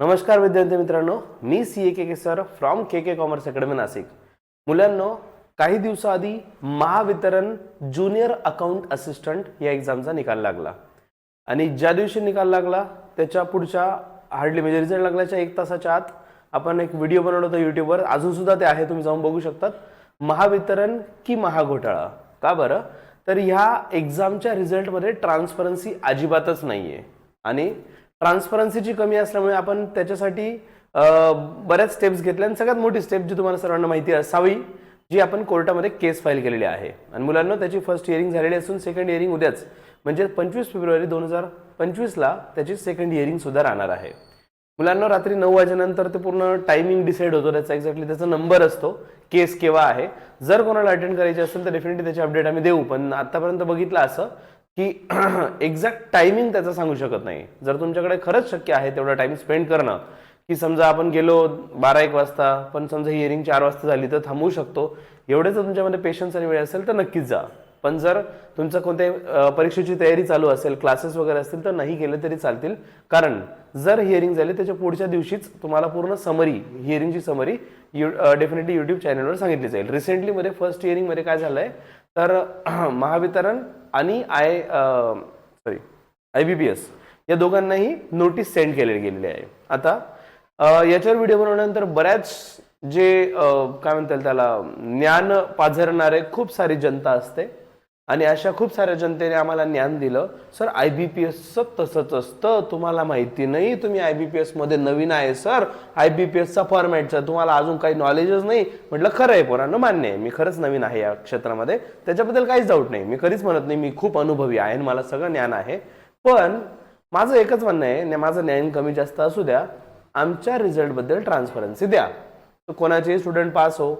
नमस्कार विद्यार्थी मित्रांनो मी C A K K sir from K K commerce academy Nashik. मुलांनो काही दिवसाआधी महावितरण ज्युनियर अकाउंट असिस्टंट या एक्झामचा निकाल लागला. आणि ज्या दिवशी निकाल लागला त्याच्या पुढच्या हार्डली म्हणजे रिझल्ट लागल्याच्या एक तासाच्या आत आपण एक व्हिडिओ बनवला होता युट्यूबवर अजून सुद्धा ते आहे तुम्ही जाऊन बघू शकतात. महावितरण की महाघोटाळा? का बरं? तर ह्या एक्झामच्या रिझल्टमध्ये ट्रान्सपरन्सी अजिबातच नाहीये. आणि ट्रान्सपरन्सीची कमी असल्यामुळे आपण त्याच्यासाठी बऱ्याच स्टेप्स घेतल्या आणि सगळ्यात मोठी स्टेप जी तुम्हाला सर्वांना माहिती असावी जी आपण कोर्टामध्ये केस फाईल केलेली आहे. आणि मुलांना त्याची फर्स्ट हिअरिंग झालेली असून सेकंड हिअरिंग उद्याच म्हणजे पंचवीस फेब्रुवारी दोन हजार पंचवीसला त्याची सेकंड हिअरिंग सुद्धा राहणार आहे. मुलांना रात्री नऊ वाजेनंतर ते पूर्ण टायमिंग डिसाईड होतो त्याचा एक्झॅक्टली त्याचा नंबर असतो केस केव्हा आहे. जर कोणाला अटेंड करायची असेल तर डेफिनेटली त्याची अपडेट आम्ही देऊ पण आतापर्यंत बघितलं असं की एक्झॅक्ट टायमिंग त्याचा सांगू शकत नाही. जर तुमच्याकडे खरंच शक्य आहे तेवढा टाइम स्पेंड करणं की समजा आपण गेलो बारा एक वाजता पण समजा हिअरिंग चार वाजता झाली तर थांबवू शकतो. एवढे तुमच्यामध्ये पेशन्स आणि वेळ असेल तर नक्कीच जा. पण जर तुमचं कोणत्याही परीक्षेची तयारी चालू असेल क्लासेस वगैरे असतील तर नाही गेले तरी चालतील. कारण जर हिअरिंग झाली त्याच्या पुढच्या दिवशीच तुम्हाला पूर्ण समरी हिअरिंगची समरी यू डेफिनेटली यूट्यूब चॅनलवर सांगितली जाईल. रिसेंटली मध्ये फर्स्ट हिअरिंगमध्ये काय झालंय तर महावितरण आणि I sorry I B P S या दोघांनाही नोटीस सेंड केलेली गेलेली आहे. आता याच्यावर व्हिडिओ बनवल्यानंतर बऱ्याच जे काय म्हणता येईल त्याला ज्ञान पाझरणारे खूप सारी जनता असते. आणि अशा खूप साऱ्या जनतेने आम्हाला ज्ञान दिलं. सर आय बी पी एसचं तसंच असतं. तुम्हाला माहिती नाही तुम्ही आय बी पी एसमध्ये नवीन आहे सर. आय बी पी एसचा फॉर्मॅटचा तुम्हाला अजून काही नॉलेजच नाही. म्हटलं खरं आहे पोरांनो मान्य आहे. मी खरंच नवीन आहे या क्षेत्रामध्ये. त्याच्याबद्दल काहीच डाऊट नाही. मी कधीच म्हणत नाही मी खूप अनुभवी आहे आणि मला सगळं ज्ञान आहे. पण माझं एकच म्हणणं आहे माझं ज्ञान कमी जास्त असू द्या. आमच्या रिझल्टबद्दल ट्रान्सपरन्सी द्या. कोणाचेही स्टुडंट पास हो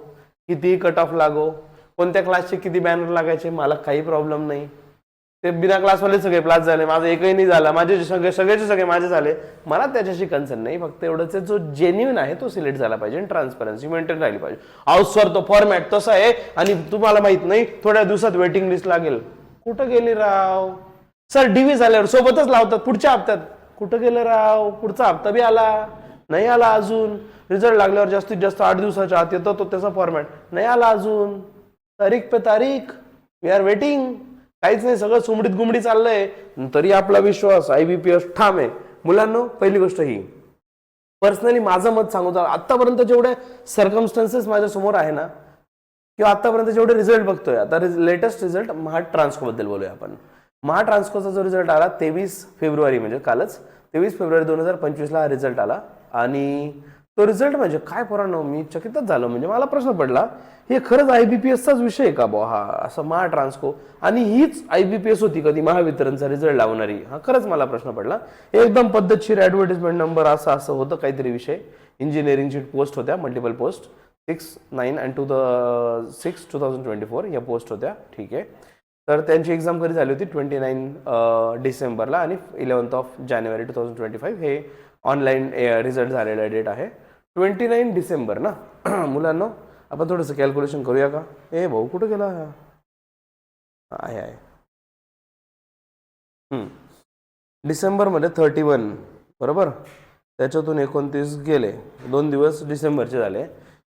कितीही कट ऑफ लागो कोणत्या क्लासचे किती बॅनर लागायचे? मला काही प्रॉब्लेम नाही. ते बिना क्लासवाले सगळे क्लास झाले. माझं एकही नाही झाला. माझे जे सगळे सगळेचे सगळे माझे झाले. मला त्याच्याशी कन्सर्न नाही. फक्त एवढंच जो जेन्युन आहे तो सिलेक्ट झाला पाहिजे आणि ट्रान्सपरन्सी मेंटेन राहिली पाहिजे. अहो सर तो फॉर्मॅट तसा आहे आणि तुम्हाला माहीत नाही थोड्या दिवसात वेटिंग लिस्ट लागेल. कुठं गेली राव? सर डीव्ही झाल्यावर सोबतच लावतात पुढच्या हप्त्यात. कुठं गेलं राव? पुढचा हप्ता बी आला. नाही आला अजून. रिझल्ट लागल्यावर जास्तीत जास्त आठ दिवसाच्या आत येतो तो त्याचा फॉर्मॅट नाही आला अजून. तारीख पे तारीख वी आर वेटिंग काहीच नाही सगळं सुमडीत गुमडी चाललंय. तरी आपला विश्वास आय बी पी एस ठाम आहे. मुलांना पहिली गोष्ट ही. पर्सनली माझं मत सांगू आतापर्यंत जेवढे सर्कमस्टन्सेस माझ्यासमोर आहे ना किंवा आतापर्यंत जेवढे रिझल्ट बघतोय आता लेटेस्ट रिझल्ट महाट्रान्सको बद्दल बोलूया आपण. महाट्रान्सकोचा जो रिझल्ट आला तेवीस फेब्रुवारी म्हणजे कालच तेवीस फेब्रुवारी दोन हजार पंचवीसला हा रिझल्ट आला. आणि तो रिझल्ट म्हणजे काय पोरांनो मी चकितच झालो. म्हणजे मला प्रश्न पडला हे खरंच आय बी पी एसचाच विषय आहे का बुवा? हा असं महा ट्रान्सको आणि हीच आय बी पी एस होती कधी महावितरणचा रिझल्ट लावणारी. हा खरंच मला प्रश्न पडला. एकदम पद्धतशीर ॲडव्हर्टिजमेंट नंबर असं असं होतं काहीतरी विषय. इंजिनिअरिंगची पोस्ट होत्या multiple post six nine and two the six two thousand twenty four या पोस्ट होत्या. ठीक आहे. तर त्यांची एक्झाम कधी झाली होती? ट्वेंटी नाईन डिसेंबरला आणि eleventh of January two thousand twenty five हे ऑनलाईन रिझल्ट झालेला डेट आहे. ट्वेंटी नाईन डिसेंबर ना? मुलांना आपण थोडंसं कॅल्क्युलेशन करूया का? ए भाऊ कुठं गेला? आहे आहे डिसेंबरमध्ये थर्टी वन बरोबर? त्याच्यातून एकोणतीस गेले. दोन दिवस डिसेंबरचे झाले.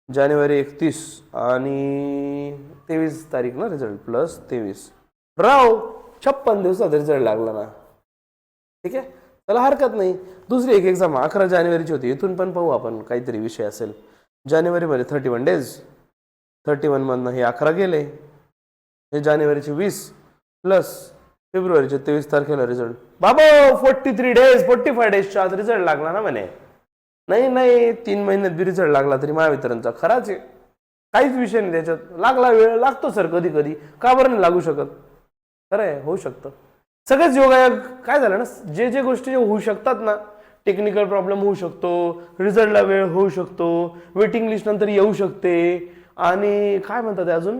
जानेवारी एकतीस आणि तेवीस तारीख ना रिझल्ट प्लस तेवीस. राव छप्पन दिवसात रिझल्ट लागला ना. ठीक आहे? त्याला हरकत नाही. दुसरी एक एक्झाम अकरा जानेवारीची होती. इथून पण पाहू आपण काहीतरी विषय असेल. जानेवारीमध्ये थर्टी वन डेज थर्टी वनमधनं हे अकरा गेले. हे जानेवारीचे वीस प्लस फेब्रुवारीचे तेवीस तारखेला रिझल्ट बाबा forty three days forty five डेजच्या आज रिझल्ट लागला ना म्हणे. नाही नाही तीन महिन्यात बी रिझल्ट लागला तरी महावितरणचा. खराच आहे. काहीच विषय नाही त्याच्यात. लागला वेळ लागतो सर कधी कधी का बरं नाही लागू शकत? खरं आहे होऊ शकतं. सगळेच योगायोग काय झालं ना जे जे गोष्टी होऊ शकतात ना टेक्निकल प्रॉब्लेम होऊ शकतो रिझल्टला वेळ होऊ शकतो वेटिंग लिस्ट नंतर येऊ शकते आणि काय म्हणतात अजून?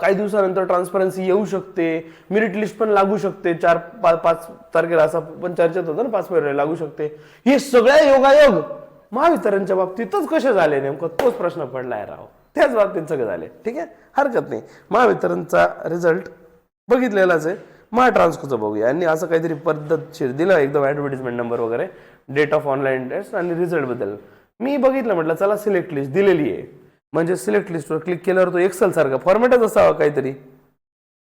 काही दिवसानंतर ट्रान्सपरन्सी येऊ शकते मेरिट लिस्ट पण लागू शकते चार पाच पाच तारखेला असा पण चर्चेत होतं ना पाच फेब्रुवारी लागू शकते. हे सगळ्या योगायोग महावितरणच्या बाबतीतच कसे झाले नेमकं? तोच प्रश्न पडलाय राव. त्याच बाबतीत सगळे झाले. ठीक आहे? हरकत नाही. महावितरणचा रिझल्ट बघितलेलाच आहे. मा ट्रान्सकोचं बघूया. यांनी असं काहीतरी पद्धतशीर दिलं एकदम ॲडव्हर्टिजमेंट नंबर वगैरे डेट ऑफ ऑनलाईन टेस्ट आणि रिझल्टबद्दल. मी बघितलं म्हटलं चला सिलेक्ट लिस्ट दिलेली आहे. म्हणजे सिलेक्ट लिस्टवर क्लिक केल्यावर तो एक्सेल सारखा फॉर्मॅटच असावा काहीतरी.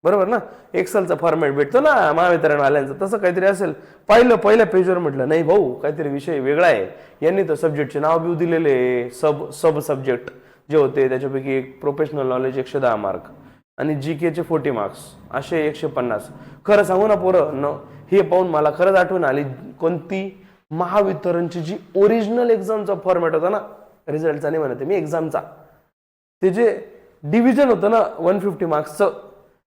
बरोबर ना? एक्सेलचा फॉर्मॅट भेटतो ना महावितरण आल्यांचा तसं काहीतरी असेल. पाहिलं पहिल्या पेजवर म्हटलं नाही भाऊ काहीतरी विषय वेगळा आहे. यांनी तर सब्जेक्टचे नाव बिव दिलेले सब सब सब्जेक्ट जे होते त्याच्यापैकी एक प्रोफेशनल नॉलेज एकशे दहा मार्क आणि जी केचे फोर्टी मार्क्स असे एकशे पन्नास. खरं सांगू ना पोरं न हे पाहून मला खरंच आठवण आली कोणती? महावितरणची जी ओरिजिनल एक्झामचा फॉर्मॅट होता ना रिझल्टचा नाही म्हणते मी एक्झामचा ते जे डिव्हिजन होतं ना वन फिफ्टी मार्क्सचं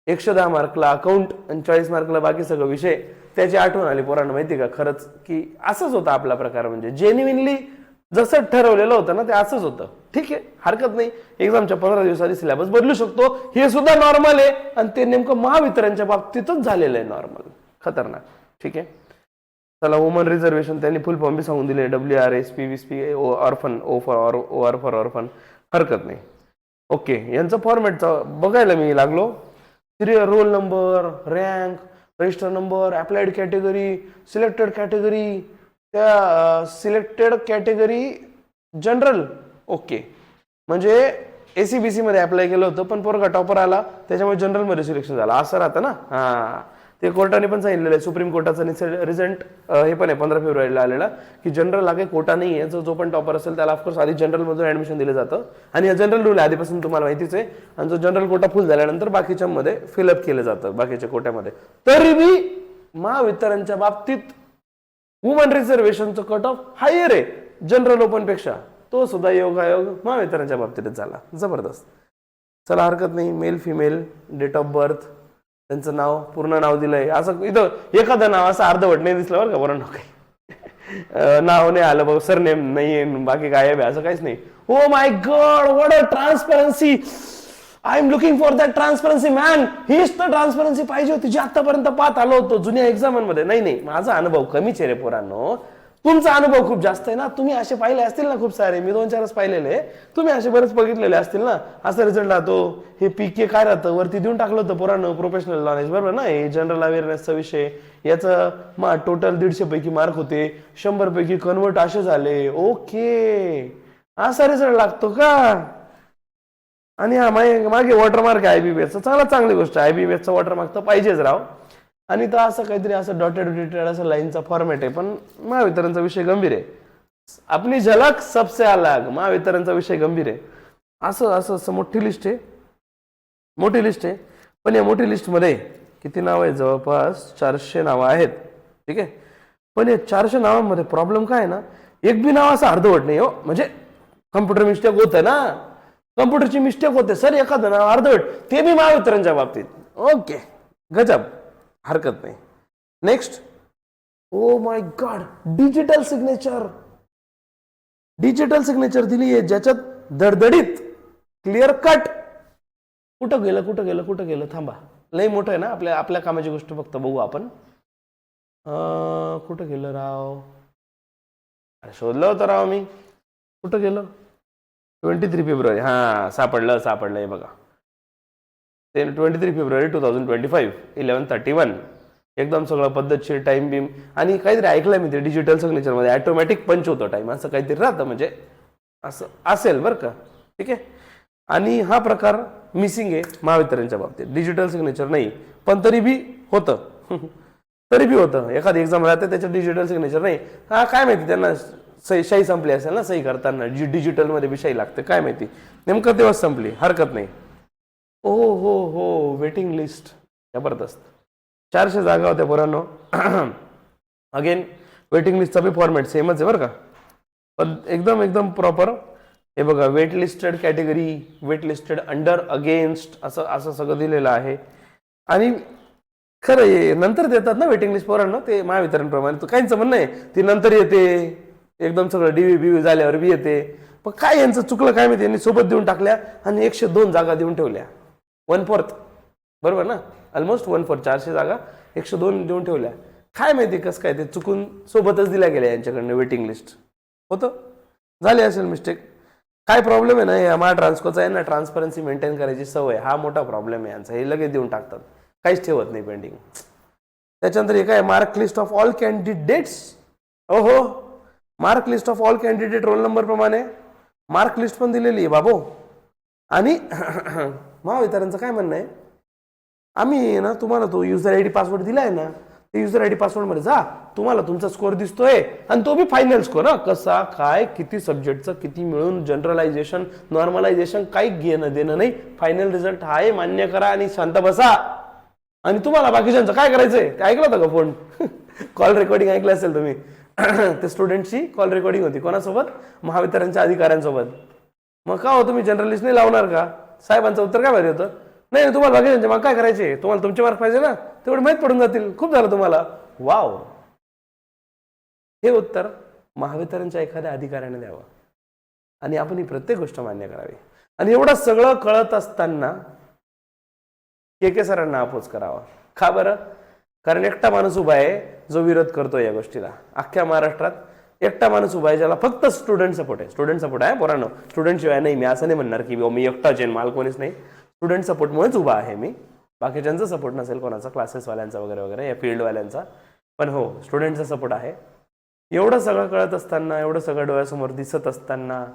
एकशे दहा मार्कला अकाउंट आणि चाळीस मार्कला बाकी सगळं विषय त्याची आठवण आली पोरांना माहिती का? खरंच की असंच होतं आपला प्रकार म्हणजे जेन्युइनली जसं ठरवलेलं होतं ना ते असंच होतं. ठीक आहे हरकत नाही. एक्झामच्या पंधरा दिवसांनी सिलेबस बदलू शकतो. हे सुद्धा नॉर्मल आहे. आणि ते नेमकं महावितरणच्या बाबतीतच झालेलं आहे नॉर्मल खतरनाक. ठीक आहे? चला वुमन रिझर्वेशन त्यांनी फुल फॉर्म बी सांगून दिले. डब्ल्यू आर एस पी वीस P O orphan O for or O R for orphan हरकत नाही. ओके यांचं फॉर्मॅटचा बघायला मी लागलो. Serial roll number rank register number applied category selected category त्या सिलेक्टेड कॅटेगरी जनरल ओके म्हणजे ए सी बी सीमध्ये अप्लाय केलं होतं पण पोरगा टॉपर आला त्याच्यामुळे जनरलमध्ये सिलेक्शन झालं. असं राहतं ना? हां. ते कोर्टाने पण सांगितलेलं आहे. सुप्रीम कोर्टाचा रिझल्ट हे पण आहे पंधरा फेब्रुवारीला आलेला की जनरल हा काही कोटा नाही आहे जो जो पण टॉपर असेल त्याला ऑफकोर्स आधी जनरलमधून ऍडमिशन दिलं जातं. आणि हा जनरल रूल आहे आधीपासून तुम्हाला माहितीच आहे. आणि जो जनरल कोटा फुल झाल्यानंतर बाकीच्यामध्ये फिलअप केलं जातं बाकीच्या कोट्यामध्ये. तरी बी महावितरणच्या बाबतीत वुमन रिझर्वेशनचं कट ऑफ हायर आहे. जनरल ओपनपेक्षा तो सुद्धा योगायोग महावितरणच्या बाबतीतच झाला. जबरदस्त. चला हरकत नाही. Male female date of birth त्यांचं नाव पूर्ण नाव दिलंय. असं इथं एखादं नाव असं अर्धवट नाही दिसलं बरं का? बरं काही नाव नाही आलं बघ. सरनेम नाही बाकी काय आहे. असं काहीच नाही. हो my god what a transparency I am looking for that transparency man हीच तर ट्रान्सपरन्सी पाहिजे होती जी आतापर्यंत पाहत आलो होतो जुन्या एक्झामांमध्ये नाही नाही माझा अनुभव कमीच आहे रे पोरांनो. तुमचा अनुभव खूप जास्त आहे ना? तुम्ही असे पाहिले असतील ना खूप सारे? मी दोन चारच पाहिलेले. तुम्ही असे बरेच बघितलेले असतील ना? असा रिझल्ट राहतो. हे पीके काय राहतं? वरती देऊन टाकलं होतं पोरांनो प्रोफेशनल नॉलेज बरोबर ना? हे जनरल अवेअरनेसचा विषय. याचं मा टोटल दीडशे पैकी मार्क होते. शंभर पैकी कन्वर्ट असे झाले. ओके असा रिझल्ट लागतो का? आणि हा मागे मागे वॉटरमार्क आहे एसचा चांगला चांगली गोष्ट आहे. एसचा वॉटरमार्क तर पाहिजेच राव. आणि तर असं काहीतरी असं डॉटेड डिटेड असं लाईनचा फॉर्मॅट आहे. पण महावितरणचा विषय गंभीर आहे. आपली झलक सबसे अलग महावितरणचा विषय गंभीर आहे. असं असं असं मोठी लिस्ट आहे. मोठी लिस्ट आहे. पण या मोठी लिस्टमध्ये किती नावं आहेत? जवळपास चारशे नावं आहेत. ठीक आहे? पण या चारशे नावांमध्ये प्रॉब्लेम काय आहे ना? एक बी नाव असं अर्धवट नाही हो. म्हणजे कम्प्युटर मिस्टेक होतं ना. कम्प्युटरची मिस्टेक होते. सर एखादं नाव अर्धवट. ते बी महावितरणच्या बाबतीत. ओके. गजब. हरकत नाही. Next oh my god digital signature digital signature दिली आहे ज्याच्यात धडधडीत क्लिअर कट कुठं गेलं कुठं गेलं कुठं गेलं? थांबा. लई मोठं आहे ना आपल्या आपल्या कामाची गोष्ट फक्त बघू आपण. कुठं गेलं राव? अरे शोधलं होतं राव मी. कुठं गेलं? ट्वेंटी थ्री फेब्रुवारी हां सापडलं सापडलं हे बघा. ते twenty three February two thousand twenty five eleven thirty one एकदम सगळं पद्धतशीर टाईम बीम आणि काहीतरी ऐकलं मी ते डिजिटल सिग्नेचरमध्ये ॲटोमॅटिक पंच होतं टाईम असं काहीतरी राहतं म्हणजे. असं असेल बरं का. ठीक आहे? आणि हा प्रकार मिसिंग आहे महावितरणच्या बाबतीत. डिजिटल सिग्नेचर नाही. पण तरी बी होतं. तरी बी होतं. एखादी एक्झाम राहते त्याच्यात डिजिटल सिग्नेचर नाही. हा काय माहिती त्यांना सही शाही संपली असेल ना सही करताना. जी डिजिटलमध्ये बी शाही लागते. काय माहिती? नेमकं तेव्हाच संपली. हरकत नाही. ओ हो हो. वेटिंग लिस्ट जबरदस्त. चारशे जागा होत्या पोरांनो. अगेन वेटिंग लिस्टचा बी फॉर्मॅट सेमच आहे बरं का? पण एकदम एकदम प्रॉपर हे बघा wait listed category wait listed under against असं असं सगळं दिलेलं आहे. आणि खरं नंतर देतात ना वेटिंग लिस्ट पोरांनो? ते महावितरणप्रमाणे. तू काहींचं म्हणणं आहे ती नंतर येते. एकदम सगळं डीवी बीवी झाल्यावर बी येते. पण काय यांचं चुकलं काय माहिती? यांनी सोबत देऊन टाकल्या आणि एकशे दोन जागा देऊन ठेवल्या. वन फोर्थ बरोबर ना? ऑलमोस्ट वन फोर्थ चारशे जागा एकशे दोन देऊन ठेवल्या. काय माहिती कसं काय ते चुकून सोबतच दिल्या गेल्या यांच्याकडनं वेटिंग लिस्ट होतं? झाली असेल मिस्टेक काय प्रॉब्लेम आहे ना या आम्हाला ट्रान्सकोचा आहे ना ट्रान्सपरन्सी मेंटेन करायची सवय. हा मोठा प्रॉब्लेम आहे यांचा. हे लगेच देऊन टाकतात. काहीच ठेवत नाही पेंडिंग त्याच्यानंतर हे काय mark list of all candidates ओहो! Mark list of all candidate roll number प्रमाणे. मार्क लिस्ट पण दिलेली आहे बाबो. आणि महावितरणचं काय म्हणणं आहे? आम्ही ना तुम्हाला तो युजर आय डी पासवर्ड दिलाय ना ते युजर आय डी पासवर्डमध्ये जा. तुम्हाला तुमचा स्कोअर दिसतोय आणि तो बी फायनल स्कोअर हा. कसा काय किती सब्जेक्टचं किती मिळून जनरलायझेशन नॉर्मलायझेशन काही घेणं देणं नाही. फायनल रिझल्ट हा आहे मान्य करा आणि शांत बसा. आणि तुम्हाला बाकीच्यांचं काय करायचंय? ते ऐकलं होतं का फोन कॉल रेकॉर्डिंग ऐकलं असेल तुम्ही. ते स्टुडंटची कॉल रेकॉर्डिंग होती. कोणासोबत? महावितरणच्या अधिकाऱ्यांसोबत. मग का हो तुम्ही जर्नलिस्ट नाही लावणार का? साहेबांचं उत्तर काय पाहिजे होतं? नाही तुम्हाला तुम्हाला बाकीच्यांचे मग काय करायचे? तुम्हाला तुमचे मार्क पाहिजे ना? तेवढे माहीत पडून जातील. खूप झालं तुम्हाला. वाव हे उत्तर महावितरणच्या एखाद्या अधिकाऱ्याने द्यावं. आणि आपण ही प्रत्येक गोष्ट मान्य करावी. आणि एवढं सगळं कळत असताना के के सरांना अपोज करावा. का बरं? कारण एकटा माणूस उभा आहे जो विरोध करतो या गोष्टीला. अख्ख्या महाराष्ट्रात एकटा माणूस उभा आहे ज्याला फक्त स्टुडंट सपोर्ट आहे. स्टुडंट सपोर्ट आहे पोरांनो. स्टुडंट शिवाय नाही मी असं नाही म्हणणार की मी एकटाच आहे माल कोणीच नाही. स्टुडंट सपोर्टमुळेच उभा आहे मी. बाकीच्यांचा सपोर्ट नसेल कोणाचा क्लासेसवाल्यांचा वगैरे वगैरे या फील्डवाल्यांचा पण हो स्टुडंटचा सपोर्ट आहे. एवढं सगळं कळत असताना एवढं सगळं डोळ्यासमोर दिसत असताना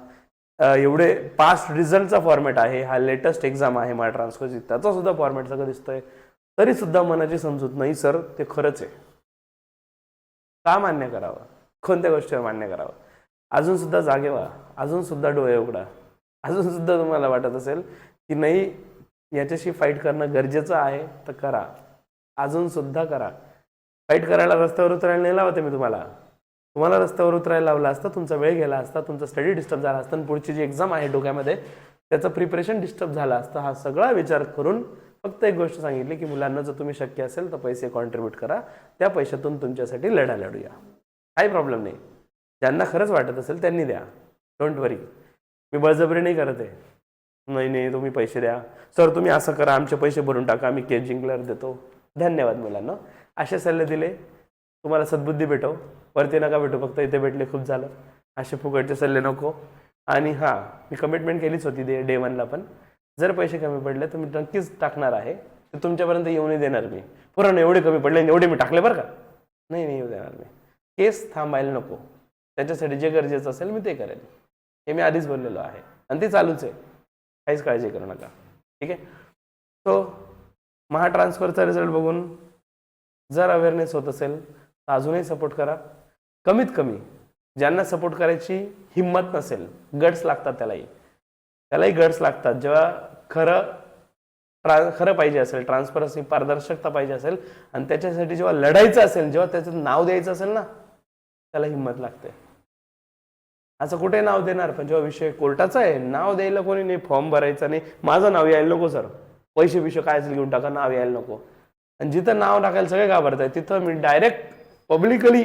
एवढे पास्ट रिझल्टचा फॉर्मॅट आहे. हा लेटेस्ट एक्झाम आहे मा ट्रान्सफरची त्याचा सुद्धा फॉर्मॅट सगळं दिसतोय. तरी सुद्धा मनाची समजूत नाही सर. ते खरंच आहे. का मान्य करावं? कोणत्या गोष्टीवर मान्य करावं? अजून सुद्धा जागे व्हा. अजून सुद्धा डोळे उघडा. अजून सुद्धा तुम्हाला वाटत असेल की नाही याच्याशी फाईट करणं गरजेचं आहे तर करा. अजून सुद्धा करा. फाईट करायला रस्त्यावर उतरायला नाही लावते मी तुम्हाला. तुम्हाला रस्त्यावर उतरायला लावला असता तुमचा वेळ गेला असता तुमचा स्टडी डिस्टर्ब झाला असता आणि पुढची जी एक्झाम आहे डोक्यामध्ये त्याचं प्रिपरेशन डिस्टर्ब झालं असतं. हा सगळा विचार करून फक्त एक गोष्ट सांगितली की मुलांना जर तुम्ही शक्य असेल तर पैसे कॉन्ट्रीब्यूट करा. त्या पैशातून तुमच्यासाठी लढा लढूया. काही प्रॉब्लेम नाही. ज्यांना खरंच वाटत असेल त्यांनी द्या. डोंट वरी मी बळजबरी नाही करत आहे. नाही नाही तुम्ही पैसे द्या. सर तुम्ही असं करा. आमचे पैसे भरून टाका. आम्ही केस जिंकल्यावर देतो. धन्यवाद मुलांना. असे सल्ले दिले. तुम्हाला सद्बुद्धी भेटो. वरती नका भेटू. फक्त इथे भेटले खूप झालं. असे फुकटचे सल्ले नको. आणि हां मी कमिटमेंट केलीच होती दे डे वनला पण. जर पैसे कमी पडले तर मी नक्कीच टाकणार आहे. तर तुमच्यापर्यंत येऊ नाही देणार मी. पुरण एवढे कमी पडले आणि एवढे मी टाकले बरं का? नाही नाही येऊ देणार मी. केस थांबायला नको. त्याच्यासाठी जे गरजेचं असेल मी ते करेन. हे मी आधीच बोललेलो आहे. आणि ते चालूच आहे. काहीच काळजी करू नका. ठीक आहे? सो महाट्रान्सफरचा रिझल्ट बघून जर अवेअरनेस होत असेल तर अजूनही सपोर्ट करा. कमीत कमी ज्यांना सपोर्ट करायची हिंमत नसेल गट्स लागतात त्यालाही. त्यालाही गट्स लागतात. जेव्हा खरं ट्रा खरं पाहिजे असेल ट्रान्सपरन्सी पारदर्शकता पाहिजे असेल आणि त्याच्यासाठी जेव्हा लढायचं असेल जेव्हा त्याचं नाव द्यायचं असेल ना त्याला हिंमत लागते. असं कुठे नाव देणार? पण जेव्हा विषय कोर्टाचा आहे नाव द्यायला कोणी नाही फॉर्म भरायचा नाही. माझं नाव यायला नको सर पैसे बिशे काय असेल घेऊन टाका नाव यायला नको. आणि जिथं नाव टाकायला सगळे घाबरताय तिथं मी डायरेक्ट पब्लिकली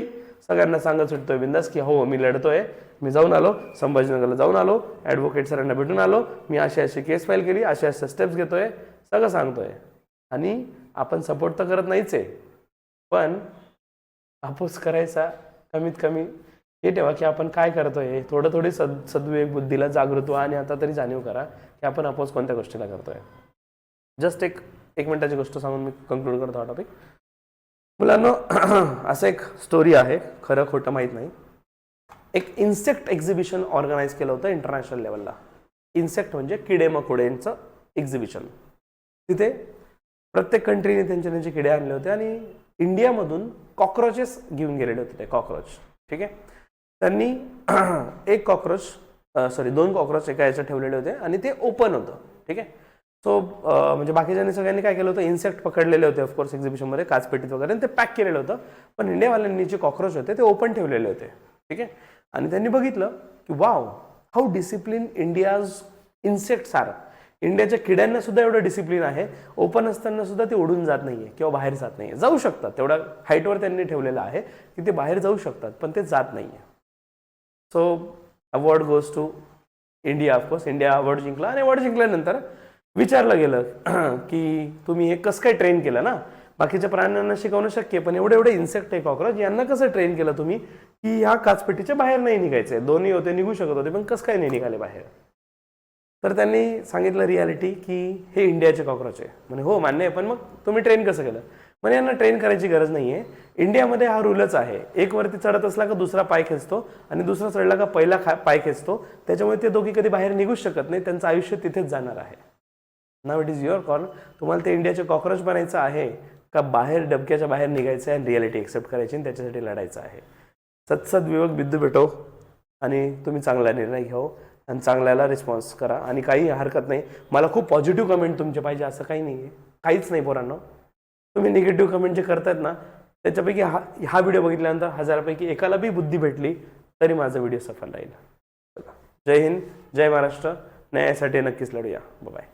सगळ्यांना सांगत सुटतोय बिंदास की हो मी लढतोय. मी जाऊन आलो संभाजीनगरला जाऊन आलो ॲडव्होकेट सरांना भेटून आलो. मी अशी अशी केस फाईल केली अशा अशा स्टेप्स घेतोय सगळं सांगतोय. आणि आपण सपोर्ट तर करत नाहीच आहे. पण आपूस करायचा कमीत कमी. हे ठेवा की आपण काय करतोय थोडं थोडी सद सद्विवेक बुद्धीला जागृत व्हा आणि आता तरी जाणीव करा की आपण अपोज कोणत्या गोष्टीला करतोय. जस्ट एक एक मिनिटाची गोष्ट सांगून मी कंक्लूड करतो हा टॉपिक मुलांना असं एक स्टोरी आहे. खरं खोटं माहीत नाही. एक इन्सेक्ट एक्झिबिशन ऑर्गनाईज केलं होतं इंटरनॅशनल लेवलला इन्सेक्ट म्हणजे किडे मकोडेंचं एक्झिबिशन तिथे प्रत्येक कंट्रीने त्यांचे त्यांचे किडे आणले होते आणि इंडियामधून कॉक्रोचेस घेऊन गेलेले होते ते कॉक्रोच ठीक आहे? त्यांनी एक कॉक्रोच सॉरी दोन कॉक्रोच एका याच्यात ठेवलेले होते आणि ते ओपन होतं. ठीक आहे? सो म्हणजे बाकीच्यांनी सगळ्यांनी काय केलं होतं? इन्सेक्ट पकडलेले होते ऑफकोर्स एक्झिबिशनमध्ये काचपेटीत वगैरे ते पॅक केलेलं होतं. पण इंडियावाल्यांनी जे कॉक्रोच होते ते ओपन ठेवलेले होते. ठीक आहे? आणि त्यांनी बघितलं की wow how discipline India's insects are इंडियाच्या किड्यांना सुद्धा एवढं डिसिप्लिन आहे. ओपन असताना सुद्धा ते उडून जात नाहीये किंवा बाहेर जात नाहीये. जाऊ शकतात. तेवढ्या हाईटवर त्यांनी ठेवलेलं आहे की ते बाहेर जाऊ शकतात पण ते जात नाहीये. So award goes to India of course India award जिंकला आणि अवॉर्ड जिंकल्यानंतर विचारलं गेलं की तुम्ही हे कसं काय ट्रेन केलं ना? बाकीच्या प्राण्यांना शिकवणं शक्य पण एवढे एवढे इन्सेक्ट आहे कॉक्रोच यांना कसं ट्रेन केलं तुम्ही? की ह्या काचपेटीच्या बाहेर नाही निघायचे दोन्ही होते निघू शकत होते पण कसं काय नाही निघाले बाहेर? तर त्यांनी सांगितलं रियालिटी की हे इंडियाचे कॉक्रोच आहे. म्हणे हो मान्य आहे पण मग तुम्ही ट्रेन कसं केलं? म्हणजे यांना ट्रेन करायची गरज नाही आहे इंडियामध्ये हा रूलच आहे. एक वरती चढत असला का दुसरा पाय खेचतो आणि दुसरा चढला का पहिला खा पाय खेचतो. त्याच्यामुळे ते दोघी कधी बाहेर निघूच शकत नाही. त्यांचं आयुष्य तिथेच जाणार आहे. नाव इट इज युअर कॉल तुम्हाला ते इंडियाचे कॉक्रोच बनायचं आहे का बाहेर डबक्याच्या बाहेर निघायचं आहे आणि रियालिटी एक्सेप्ट करायची आणि त्याच्यासाठी लढायचं आहे? सत्सद विवेक बिंदू भेटो आणि तुम्ही चांगला निर्णय घ्याव आणि चांगल्याला रिस्पॉन्स करा आणि काही हरकत नाही. मला खूप पॉझिटिव्ह कमेंट तुमचे पाहिजे असं काही नाही आहे काहीच नाही पोरांनो. तुम्ही निगेटिव्ह कमेंट जे करतात ना त्याच्यापैकी हा हा व्हिडिओ बघितल्यानंतर हजारापैकी एकाला बी बुद्धी भेटली तरी माझा व्हिडिओ सफल राहील. जय हिंद जय महाराष्ट्र. न्यायासाठी नक्कीच लढूया. बाय